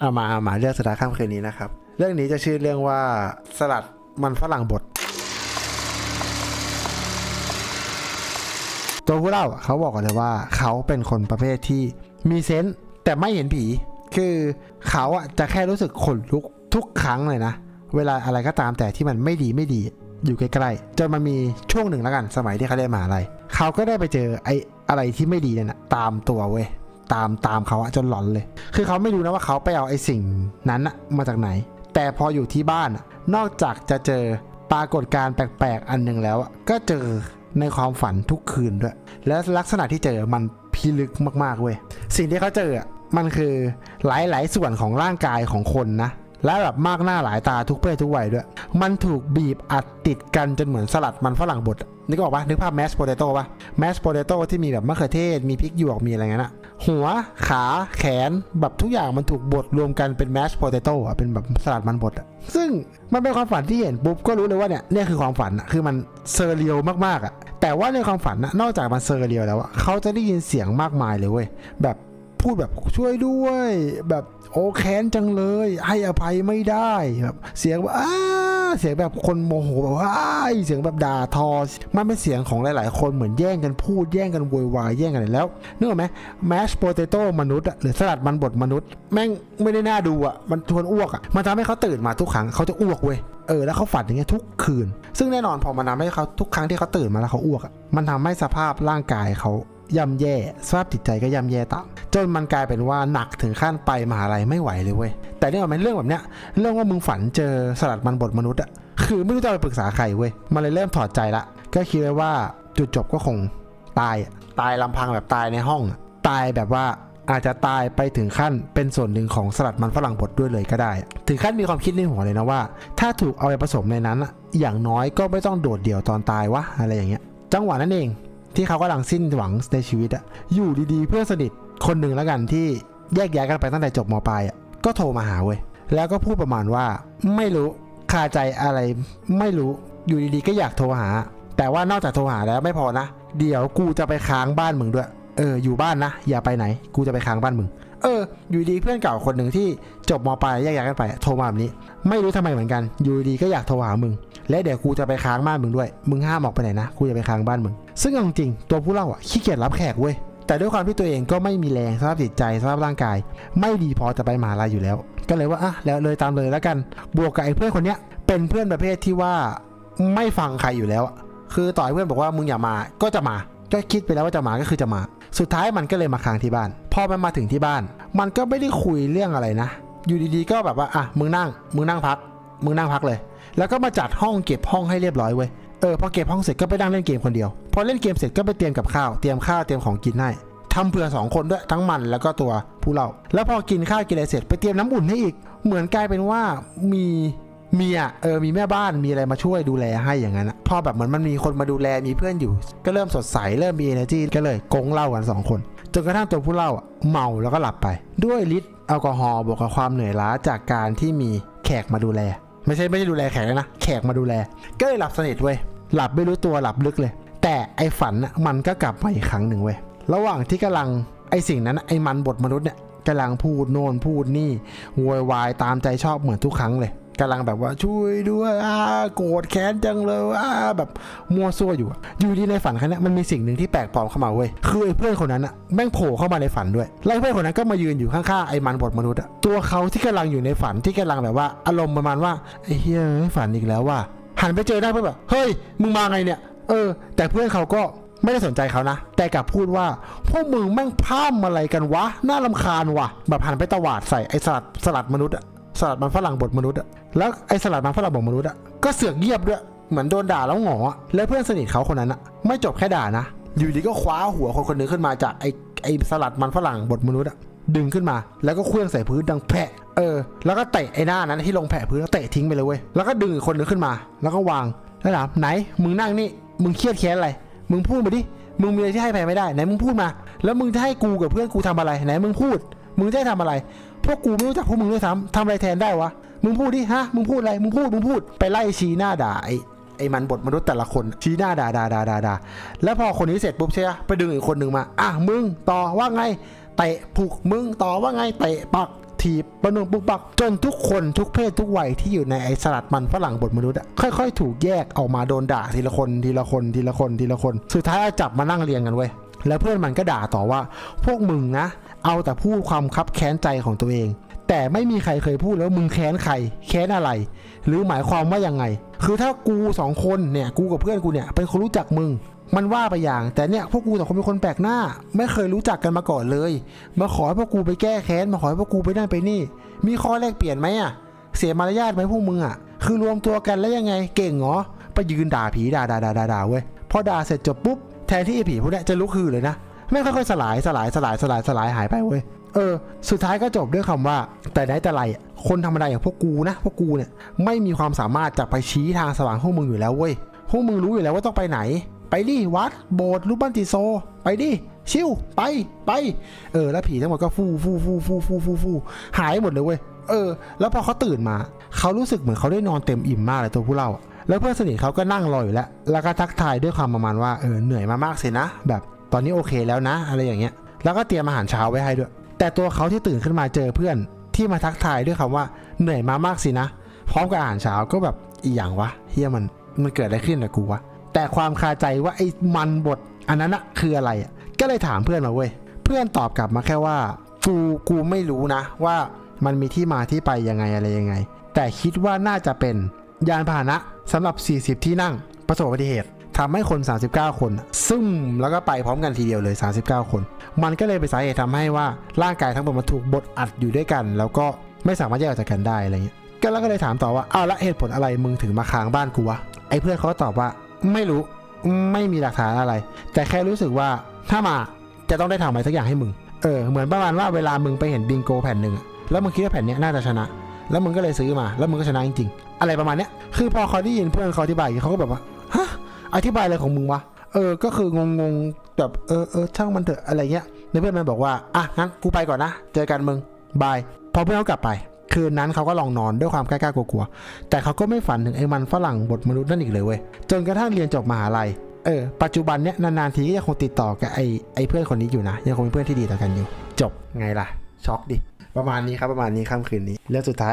เอามาเอามาเรื่องสตาร์ค่ำคืนนี้นะครับ เรื่องนี้จะชื่อเรื่องว่าสลัดมันฝรั่งบดตัวผู้เล่าเขาบอกกันเลยว่าเขาเป็นคนประเภทที่มีเซนส์แต่ไม่เห็นผี คือเขาอะจะแค่รู้สึกขนลุกทุกครั้งเลยนะ เวลาอะไรก็ตามแต่ที่มันไม่ดีไม่ดี อยู่ใกล้ๆจนมันมีช่วงหนึ่งแล้วกันสมัยที่เขาได้มหาลัยเขาก็ได้ไปเจอไอ้อะไรที่ไม่ดีเนี่ยนะตามตัวเว้ย ตามตามเขาอะจนหลอนเลย คือเขาไม่รู้นะว่าเขาไปเอาไอ้สิ่งนั้นอะมาจากไหน แต่พออยู่ที่บ้านนอกจากจะเจอปรากฏการณ์แปลกๆ อันหนึ่งแล้วก็เจอในความฝันทุกคืนด้วย และลักษณะที่เจอมันพิลึกมากๆเว้ยสิ่งที่เขาเจอมันคือหลายๆส่วนของร่างกายของคนนะและแบบมากหน้าหลายตาทุกเพศทุกวัยด้วย มันถูกบีบอัดติดกันจนเหมือนสลัดมันฝรั่งบดนึกออกปะนึกภาพแมชโพเตโต้ปะแมชโพเตโต้ที่มีแบบมะเขือเทศมีพริกหยวกมีอะไรเงี้ยนะ หัวขาแขนแบบทุกอย่างมันถูกบดรวมกันเป็นแมชโพเตโต้อะเป็นแบบสลัดมันบดอะซึ่งมันเป็นความฝันที่เห็นปุ๊บก็รู้เลยว่าเนี่ยเนี่ยคือความฝันอะคือมันเซอร์เรียลมากๆอะแต่ว่าในความฝันนะนอกจากมันเซอร์เรียลแล้วอะเขาจะได้ยินเสียงมากมายเลยเว้ยแบบพูดแบบช่วยด้วย แบบโอ้แค้นจังเลย ให้อภัยไม่ได้แบบเสียงแบบอ้า เสียงแบบคนโมโหแบบว้าเสียงแบบด่าทอ มันเป็นเสียงของหลาย ๆ คนเหมือนแย่งกันพูดแย่งกันโวยวายแย่งกันแล้วนึกออกไหมแมชโปเตโต้มนุษย์หรือสลัดมันบดมนุษย์ แม่งไม่ได้น่าดูอะมันชวนอ้วกอะมันทำให้เขาตื่นมาทุกครั้งเขาจะอ้วกเว้ยเออแล้วเขาฝันอย่างเงี้ยทุกคืน ซึ่งแน่นอนพอมันทำให้เขาทุกครั้งที่เขาตื่นมาแล้วเขาอ้วกอะมันทำให้สภาพร่างกายเขา ย่ำแย่สภาพจิตใจก็ย่ำแย่ตามจนมันกลายเป็นว่าหนักถึงขั้นไปมหาลัยไม่ไหวเลยเว้ยแต่เนี่ยมันเรื่องแบบเนี้ยเรื่องว่ามึงฝันเจอสลัดมันบทมนุษย์อะคือไม่รู้จะไปปรึกษาใครเว้ยมันเลยเริ่มถอดใจละ ก็คิดไว้ว่าจุดจบก็คงตายตายลำพังแบบตายในห้อง ตายแบบว่าอาจจะตายไปถึงขั้นเป็นส่วนหนึ่งของสลัดมันฝรั่งบดด้วยเลยก็ได้ ถึงขั้นมีความคิดในหัวเลยนะว่า ถ้าถูกเอาไปผสมในนั้น อย่างน้อยก็ไม่ต้องโดดเดี่ยวตอนตายวะอะไรอย่างเงี้ย จังหวะนั้นเอง ที่เขากำลังสิ้นหวังในชีวิตอะอยู่ดีๆ เพื่อนสนิทคนหนึ่งแล้วกันที่แยกย้ายกันไปตั้งแต่จบมปลายอะก็โทรมาหาเว้ยแล้วก็พูดประมาณว่า ไม่รู้คาใจอะไรไม่รู้อยู่ดีๆ ก็อยากโทรหา แต่ว่านอกจากโทรหาแล้วไม่พอนะ เดี๋ยวกูจะไปค้างบ้านมึงด้วย เอออยู่บ้านนะ อย่าไปไหน กูจะไปค้างบ้านมึง เออ อยู่ดีเพื่อนเก่าคนหนึ่งที่จบมปลายแยกย้ายกันไป โทรมาแบบนี้ ไม่รู้ทำไมเหมือนกัน อยู่ดีก็อยากโทรหามึง และเดี๋ยวกูจะไปค้างบ้านมึงด้วย มึงห้ามออกไปไหนนะ กูจะไปค้างบ้านมึง ซึ่งเอาจริงๆตัวผู้เล่าอะขี้เกียจรับแขกเว้ย แต่ด้วยความที่ตัวเองก็ไม่มีแรงสภาพจิตใจสภาพร่างกาย ไม่ดีพอจะไปมหาลัยอยู่แล้ว ก็เลยว่าอะแล้วเลยตามเลยแล้วกัน บวกกับไอ้เพื่อนคนเนี้ยเป็นเพื่อนประเภทที่ว่าไม่ฟังใครอยู่แล้ว คือต่อยเพื่อนบอกว่ามึงอย่ามา ก็จะมา ก็คิดไปแล้วว่าจะมาก็คือจะมา สุดท้ายมันก็เลยมาค้างที่บ้าน อมันมาถึงที่บ้าน มันก็ไม่ได้คุยเรื่องอะไรนะ อยู่ดีๆก็แบบว่าอะมึงนั่งมึงนั่งพัก มึงนั่งพักเลย แล้วก็มาจัดห้องเก็บห้องให้เรียบร้อยเว้ยเออพอเก็บห้องเสร็จก็ไปนั่งเล่นเกมคนเดียวพอเล่นเกมเสร็จก็ไปเตรียมกับข้าวเตรียมข้าวเตรียมของกินให้ทำเผื่อสองคนด้วยทั้งมันแล้วก็ตัวผู้เล่าแล้วพอกินข้าวกินอะไรเสร็จไปเตรียมน้ำอุ่นให้อีก เหมือนกลายเป็นว่ามีเมียเออมีแม่บ้านมีอะไรมาช่วยดูแลให้อย่างนั้นพอแบบเหมือนมันมีคนมาดูแลมีเพื่อนอยู่ ก็เริ่มสดใสเริ่มมี energy ก็เลยกงเล้ากันสองคน นกระทั่งตัวผู้เล่าเมาแล้วก็หลับไป ด้วยฤทธิ์แอลกอฮอล์บวกกับความเหนื่อยล้าจากการที่มีแขกมาดูแล ไม่ใช่ไม่ใช่ดูแลแขกนะแขกมาดูแล ก็เลยหลับสนิทเว้ยหลับไม่รู้ตัวหลับลึกเลย แต่ไอ้ฝันมันก็กลับมาอีกครั้งหนึ่งเว้ยระหว่างที่กำลังไอ้สิ่งนั้นไอ้มันบทมนุษย์เนี่ยกำลังพูดโน่นพูดนี่โวยวายตามใจชอบเหมือนทุกครั้งเลย กำลังแบบว่าช่วยด้วยอาโกรธแค้นจังเลยอาแบบมัวซั่วอยู่อยู่ดีในฝันครั้งนี้มันมีสิ่งหนึ่งที่แปลกปลอมเข้ามาเว้ยคือไอ้เพื่อนคนนั้นอะแม่งโผล่เข้ามาในฝันด้วยแล้วเพื่อนคนนั้นก็มายืนอยู่ข้างๆไอ้มันบทมนุษย์อะตัวเขาที่กำลังอยู่ในฝันที่กำลังแบบว่าอารมณ์ประมาณว่าไอ้เฮียฝันอีกแล้วว่าหันไปเจอได้เพื่อนแบบเฮ้ยมึงมาไงเนี่ยเออ แต่เพื่อนเขาก็ไม่ได้สนใจเขานะ แต่กลับพูดว่า พวกมึงแม่งพร่ำอะไรกันวะ น่าลำคาญวะแบบหันไปตวาดใส่ไอ้สลัดสลัดมนุษย์อะ สลัดมันฝรั่งบดมนุษย์อะแล้วไอ้สลัดมันฝรั่งบดมนุษย์อะก็เสือกเยียบด้วยเหมือนโดนด่าแล้วหงอแล้วเพื่อนสนิทเขาคนนั้นอะไม่จบแค่ด่านะ อยู่ดีก็คว้าหัวคนคนหนึงขึ้นมาจากไอ้ไอ้สลัดมันฝรั่งบดมนุษย์อะดึงขึ้นมา แล้วก็เคลื่องใส่พื้นดังแผะเออ แล้วก็เตะไอ้หน้านั้นที่ลงแผะพื้นแล้วเตะทิ้งไปเลยเว้ยแล้วก็ดึงอีกคนหนึงขึ้นมา แล้วก็วางแล้วถามไหนมึงนั่งนี่มึงเครียดแค้นอะไรมึงพูดมาดิมึงมีอะไรที่ให้แพ้ไม่ได้ไหนมึงพูดมา แล้วมึงจะให้กูกับเพื่อนกูทำอะไรไหนมึงพูด มึงจะให้ทำอะไร พวกกูไม่รู้จักพวกมึงด้วยซ้ำทำอะไรแทนได้วะ มึงพูดดิฮะ มึงพูดอะไร มึงพูด มึงพูด ไปไล่ชี้หน้าด่าไอ้ไอ้มันบทมนุษย์แต่ละคนชี้หน้าด่าด่าด่าด่าด่าแล้วพอคนนี้เสร็จปุ๊บใช่ไหมไปดึงอีกคนหนึ่งมา อะมึงต่อว่าไงเตะผูกมึงต่อว่าไงเตะปักถีบประนุงปุกปักจนทุกคนทุกเพศทุกวัยที่อยู่ในไอสลัดมันฝรั่งบทมนุษย์อะค่อย ๆ ถูกแยกออกมาโดนด่าทีละคนทีละคนทีละคนทีละคน สุดท้ายเอาจับมานั่งเรียงกันเว้ย แล้วเพื่อนมันก็ด่าต่อว่า พวกมึงนะ เอาแต่พูดความคับแค้นใจของตัวเอง แต่ไม่มีใครเคยพูดแล้วมึงแค้นใคร แค้นอะไร หรือหมายความว่ายังไง คือถ้ากูสองคนเนี่ยกูกับเพื่อนกูเนี่ยเป็นคนรู้จักมึง มันว่าไปอย่าง แต่เนี่ยพวกกูสองคนเป็นคนแปลกหน้า ไม่เคยรู้จักกันมาก่อนเลย มาขอให้พวกกูไปแก้แค้นมาขอให้พวกกูไปนั่นไปนี่ มีข้อแลกเปลี่ยนไหมอะเสียมารยาทไหมพวกมึงอะคือรวมตัวกันแล้วยังไง เก่งเหรอไปยืนด่าผีด่าด่าด่าด่าด่าเว้ยพอด่าเสร็จจบปุ๊บ แทนที่ไอ้ผีพวกเนี้ยจะลุกฮือเลยนะไม่งค่อยๆสลายสลายสลายสลายสลายหายไปเว้ยเออ สุดท้ายก็จบด้วยคำว่า แต่ไหนแต่ไรคนธรรมดาอย่างพวกกูนะพวกกูเนี่ยไม่มีความสามารถจะไปชี้ทางสว่างพวกมึงอยู่แล้วเว้ยพวกมึงรู้อยู่แล้วว่าต้องไปไหน ไปดิวัดโบสถ์รูปปั้นติโซ ไปดิชิวไปไป เออ แล้วผีทั้งหมดก็ฟูฟูฟูฟูฟูฟูฟูหายหมดเลยเว้ยเออ แล้วพอเขาตื่นมา เขารู้สึกเหมือนเขาได้นอนเต็มอิ่มมากเลยตัวผู้เล่า แล้วเพื่อนสนิทเขาก็นั่งรออยู่แล้ว แล้วก็ทักทายด้วยความประมาณว่าเออเหนื่อยมามากสินะ แบบตอนนี้โอเคแล้วนะ อะไรอย่างเงี้ย แล้วก็เตรียมอาหารเช้าไว้ให้ด้วย แต่ตัวเขาที่ตื่นขึ้นมาเจอเพื่อนที่มาทักทายด้วยคำว่าเหนื่อยมามากสินะ พร้อมกับอาหารเช้าก็แบบอีหยังวะเฮียมันมันเกิดอะไรขึ้นกับกูวะ แต่ความคาใจว่าไอ้มันบทอันนั้นอะคืออะไรอะก็เลยถามเพื่อนมาเว้ย เพื่อนตอบกลับมาแค่ว่ากูกูไม่รู้นะ ว่ามันมีที่มาที่ไปยังไงอะไรยังไง แต่คิดว่าน่าจะเป็นยานพาหนะ สำหรับ 40 ที่นั่งประสบอุบัติเหตุทำให้คน 39 คนซึมแล้วก็ไปพร้อมกันทีเดียวเลย 39 คน มันก็เลยเป็นสาเหตุทำให้ว่าร่างกายทั้งหมดมันถูกบดอัดอยู่ด้วยกัน แล้วก็ไม่สามารถแยกออกจากกันได้อะไรเงี้ยก็แล้วก็เลยถามต่อว่าอ้าวแล้วเหตุผลอะไรมึงถึงมาค้างบ้านกูวะไอ้เพื่อนเขาตอบว่าไม่รู้ไม่มีหลักฐานอะไร แต่แค่รู้สึกว่าถ้ามาจะต้องได้ทำอะไรสักอย่างให้มึงเออเหมือนประมาณว่าเวลามึงไปเห็นบิงโกแผ่นหนึ่งแล้วมึงคิดว่าแผ่นนี้น่าจะชนะ แล้วมึงก็เลยซื้อมา แล้วมึงก็ชนะจริง อะไรประมาณเนี้ยคือพอเขาได้ยินเพื่อนเขาอธิบายเขาก็แบบว่าฮะอธิบายอะไรของมึงวะเออก็คืองงๆแบบเออเออช่างมันเถอะอะไรเงี้ยในเพื่อนมันบอกว่าอะงั้นกูไปก่อนนะเจอกันมึงบายพอเพื่อนเขากลับไป คืนนั้นเขาก็ลองนอนด้วยความกล้าๆกลัวๆแต่เขาก็ไม่ฝันถึงไอ้มันฝรั่งบทมนุษย์นั่นอีกเลยเว้ยจนกระทั่งเรียนจบมหาลัยเออปัจจุบันเนี้ยนานๆทีก็ยังคงติดต่อกับไอ้ไอ้เพื่อนคนนี้อยู่นะ ยังคงเป็นเพื่อนที่ดีต่อกันอยู่ จบไงล่ะช็อกดิประมาณนี้ครับประมาณนี้ค่ำคืนนี้เรื่องสุดท้าย